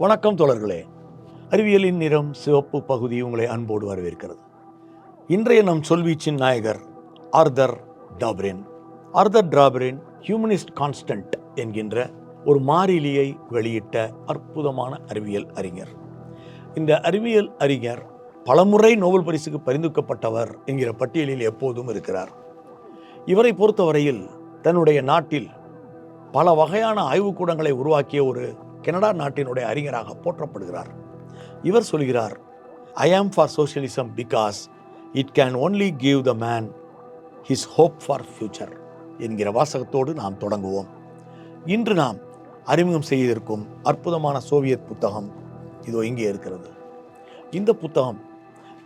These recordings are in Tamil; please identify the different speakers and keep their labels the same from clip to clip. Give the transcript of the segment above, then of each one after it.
Speaker 1: வணக்கம் தோழர்களே. அறிவியலின் நிறம் சிவப்பு பகுதி உங்களை அன்போடு வரவேற்கிறது. இன்றைய நம் சொல்வீச்சின் நாயகர் Arthur Dobrin. Arthur Dobrin humanist constant என்கின்ற ஒரு மாறிலியை வெளியிட்ட அற்புதமான அறிவியல் அறிஞர். இந்த அறிவியல் அறிஞர் பலமுறை நோபல் பரிசுக்கு பரிந்துக்கப்பட்டவர் என்கிற பட்டியலில் எப்போதும் இருக்கிறார். இவரை பொறுத்தவரையில் தன்னுடைய நாட்டில் பல வகையான ஆய்வுக்கூடங்களை உருவாக்கிய ஒரு கனடா நாட்டினுடைய அறிஞராக போற்றப்படுகிறார். இவர் சொல்கிறார் I am for socialism because it can only give the man his hope for future என்கிற வாசகத்தோடு நாம் தொடங்குவோம். இன்று நாம் அறிமுகம் செய்திருக்கும் அற்புதமான சோவியத் புத்தகம் இதோ இங்கே இருக்கிறது. இந்த புத்தகம்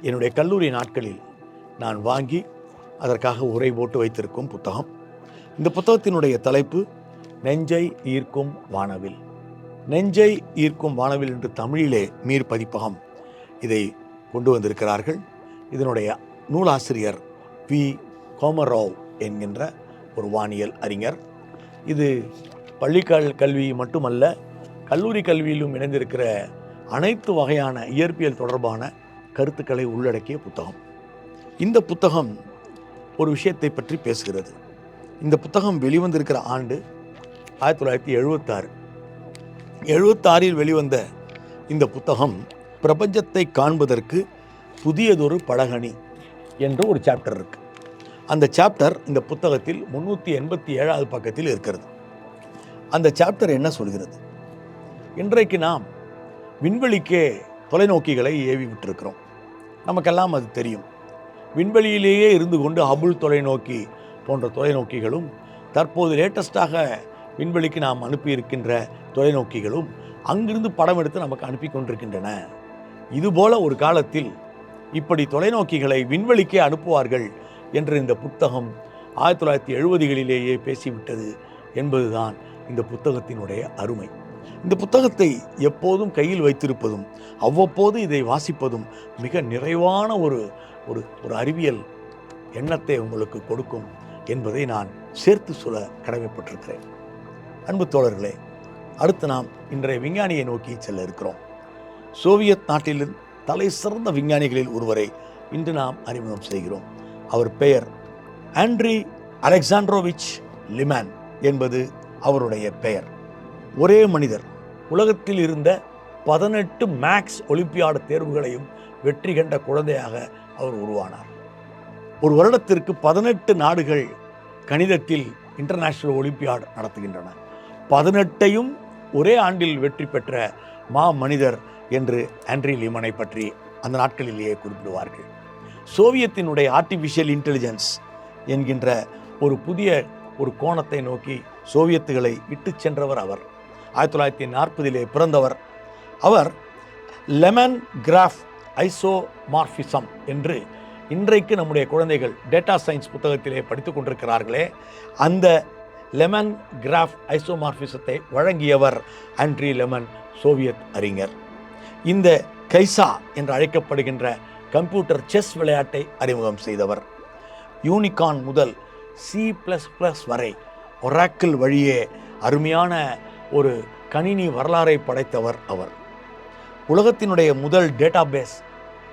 Speaker 1: என்னுடைய கல்லூரி நாட்களில் நான் வாங்கி அதற்காக உரை போட்டு வைத்திருக்கும் புத்தகம். இந்த புத்தகத்தினுடைய தலைப்பு நெஞ்சை ஈர்க்கும் வானவில் நெஞ்சை ஈர்க்கும் வானவில் என்று தமிழிலே மீர் பதிப்பகம். இதை கொண்டு வந்திருக்கிறார்கள். இதனுடைய நூலாசிரியர் பி கோமராவ் என்கின்ற ஒரு வானியல் அறிஞர். இது பள்ளிக்கல் கல்வி மட்டுமல்ல கல்லூரி கல்வியிலும் இணைந்திருக்கிற அனைத்து வகையான இயற்பியல் தொடர்பான கருத்துக்களை உள்ளடக்கிய புத்தகம். இந்த புத்தகம் ஒரு விஷயத்தை பற்றி பேசுகிறது. இந்த புத்தகம் வெளிவந்திருக்கிற ஆண்டு ஆயிரத்தி தொள்ளாயிரத்தி எழுபத்தாறு எழுபத்தாறில் வெளிவந்த இந்த புத்தகம் பிரபஞ்சத்தை காண்பதற்கு புதியதொரு படகணி என்று ஒரு சாப்டர் இருக்குது அந்த சாப்டர் இந்த புத்தகத்தில் முன்னூற்றி எண்பத்தி ஏழாவது பக்கத்தில் இருக்கிறது. அந்த சாப்டர் என்ன சொல்கிறது? இன்றைக்கு நாம் விண்வெளிக்கே தொலைநோக்கிகளை ஏவி விட்டிருக்கிறோம். நமக்கெல்லாம் அது தெரியும். விண்வெளியிலேயே இருந்து கொண்டு அபுல் தொலைநோக்கி போன்ற தொலைநோக்கிகளும் தற்போது லேட்டஸ்டாக விண்வெளிக்கு நாம் அனுப்பியிருக்கின்ற தொலைநோக்கிகளும் அங்கிருந்து படம் எடுத்து நமக்கு அனுப்பி கொண்டிருக்கின்றன இதுபோல ஒரு காலத்தில் இப்படி தொலைநோக்கிகளை விண்வெளிக்கே அனுப்புவார்கள் என்று இந்த புத்தகம் ஆயிரத்தி தொள்ளாயிரத்தி எழுபதுகளிலேயே பேசிவிட்டது என்பதுதான் இந்த புத்தகத்தினுடைய அருமை. இந்த புத்தகத்தை எப்போதும் கையில் வைத்திருப்பதும் அவ்வப்போது இதை வாசிப்பதும் மிக நிறைவான ஒரு ஒரு ஒரு அறிவியல் எண்ணத்தை உங்களுக்கு கொடுக்கும் என்பதை நான் சேர்த்து சொல்ல கடமைப்பட்டிருக்கிறேன். அன்பு தோழர்களே அடுத்து நாம் இன்றைய விஞ்ஞானியை நோக்கி செல்ல இருக்கிறோம். சோவியத் நாட்டில் தலை சிறந்த விஞ்ஞானிகளில் ஒருவரை இன்று நாம் அறிமுகம் செய்கிறோம். அவர் பெயர் ஆண்ட்ரி அலெக்சாண்ட்ரோவிச் லிமேன் என்பது அவருடைய பெயர். ஒரே மனிதர் உலகத்தில் இருந்த பதினெட்டு மேக்ஸ் ஒலிம்பியாடு தேர்வுகளையும் வெற்றி கண்ட குழந்தையாக அவர் உருவானார். ஒரு வருடத்திற்கு பதினெட்டு நாடுகள் கணிதத்தில் இன்டர்நேஷ்னல் ஒலிம்பியாடு நடத்துகின்றன. பதினெட்டையும் ஒரே ஆண்டில் வெற்றி பெற்ற மா மனிதர் என்று ஆண்ட்ரி லிமனை பற்றி அந்த நாட்களிலேயே குறிப்பிடுவார்கள். சோவியத்தினுடைய ஆர்டிஃபிஷியல் இன்டெலிஜென்ஸ் என்கின்ற ஒரு புதிய ஒரு கோணத்தை நோக்கி சோவியத்துகளை இட்டு சென்றவர் அவர். ஆயிரத்தி தொள்ளாயிரத்தி நாற்பதிலே பிறந்தவர். அவர் லெமன் கிராஃப் ஐசோமார்பிசம் என்று இன்றைக்கு நம்முடைய குழந்தைகள் டேட்டா சயின்ஸ் புத்தகத்திலே படித்துக் கொண்டிருக்கிறார்களே. அந்த லெமன் கிராஃப் ஐசோமார்பிசத்தை வழங்கியவர் ஆண்ட்ரி லெமன் சோவியத் அறிஞர். இந்த கைசா என்று அழைக்கப்படுகின்ற கம்ப்யூட்டர் செஸ் விளையாட்டை அறிமுகம் செய்தவர். யூனிகான் முதல் சி ப்ளஸ் ப்ளஸ் வரை ஒராக்கிள் வழியே அருமையான ஒரு கணினி வரலாறை படைத்தவர் அவர். உலகத்தினுடைய முதல் டேட்டாபேஸ்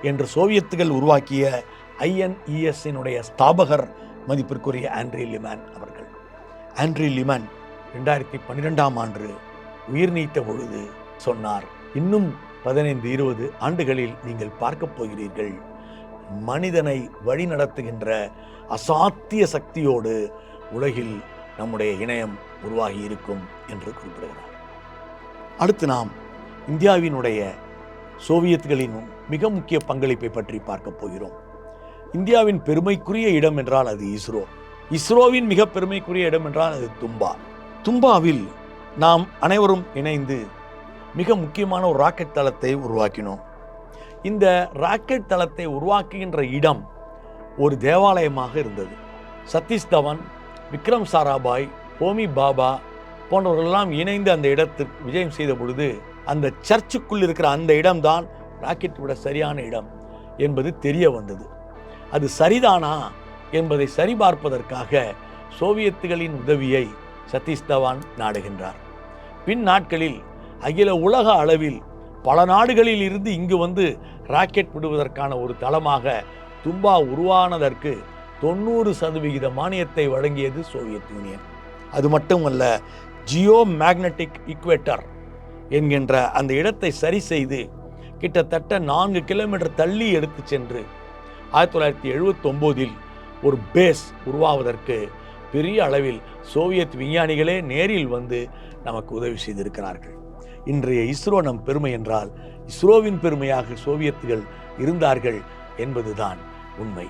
Speaker 1: என்று சோவியத்துகள் உருவாக்கிய ஐஎன்இஎஸ்ஸினுடைய ஸ்தாபகர் மதிப்பிற்குரிய ஆண்ட்ரி லிமேன் அவர்கள். ஆண்ட்ரி லிமன் ரெண்டாயிரத்தி பன்னிரெண்டாம் ஆண்டு உயிர் நீத்த பொழுது சொன்னார். இன்னும் பதினைந்து இருபது ஆண்டுகளில் நீங்கள் பார்க்கப் போகிறீர்கள். மனிதனை வழிநடத்துகின்ற அசாத்திய சக்தியோடு உலகில் நம்முடைய இணையம் உருவாகி இருக்கும் என்று குறிப்பிடுகிறார். அடுத்து நாம் இந்தியாவினுடைய சோவியத்துகளின் மிக முக்கிய பங்களிப்பை பற்றி பார்க்கப் போகிறோம். இந்தியாவின் பெருமைக்குரிய இடம் என்றால் அது இஸ்ரோ. இஸ்ரோவின் மிக பெருமைக்குரிய இடம் என்றால் அது தும்பா. தும்பாவில் நாம் அனைவரும் இணைந்து மிக முக்கியமான ஒரு ராக்கெட் தளத்தை உருவாக்கினோம். இந்த ராக்கெட் தளத்தை உருவாக்குகின்ற இடம் ஒரு தேவாலயமாக இருந்தது. சதீஷ் தவன் விக்ரம் சாராபாய் ஹோமி பாபா போன்றவர்களெல்லாம் இணைந்து அந்த இடத்திற்கு விஜயம் செய்த பொழுது அந்த சர்ச்சுக்குள் இருக்கிற அந்த இடம்தான் ராக்கெட் விட சரியான இடம் என்பது தெரிய வந்தது. அது சரிதானா? என்பதை சரிபார்ப்பதற்காக சோவியத்துகளின் உதவியை சதீஷ் தவான் நாடுகின்றார். பின் நாட்களில் அகில உலக அளவில் பல நாடுகளில் இருந்து இங்கு வந்து ராக்கெட் விடுவதற்கான ஒரு தளமாக தும்பா உருவானதற்கு தொண்ணூறு சதவிகித மானியத்தை வழங்கியது சோவியத் யூனியன். அது மட்டுமல்ல ஜியோ மேக்னட்டிக் இக்வேட்டர் என்கின்ற அந்த இடத்தை சரி செய்து கிட்டத்தட்ட நான்கு கிலோமீட்டர் தள்ளி எடுத்து சென்று ஆயிரத்தி தொள்ளாயிரத்தி எழுபத்தொம்போதில் ஒரு பேஸ் உருவாவதற்கு பெரிய அளவில் சோவியத் விஞ்ஞானிகளே நேரில் வந்து நமக்கு உதவி செய்திருக்கிறார்கள். இன்றைய இஸ்ரோ நம் பெருமை என்றால் இஸ்ரோவின் பெருமையாக சோவியத்துகள் இருந்தார்கள் என்பதுதான் உண்மை.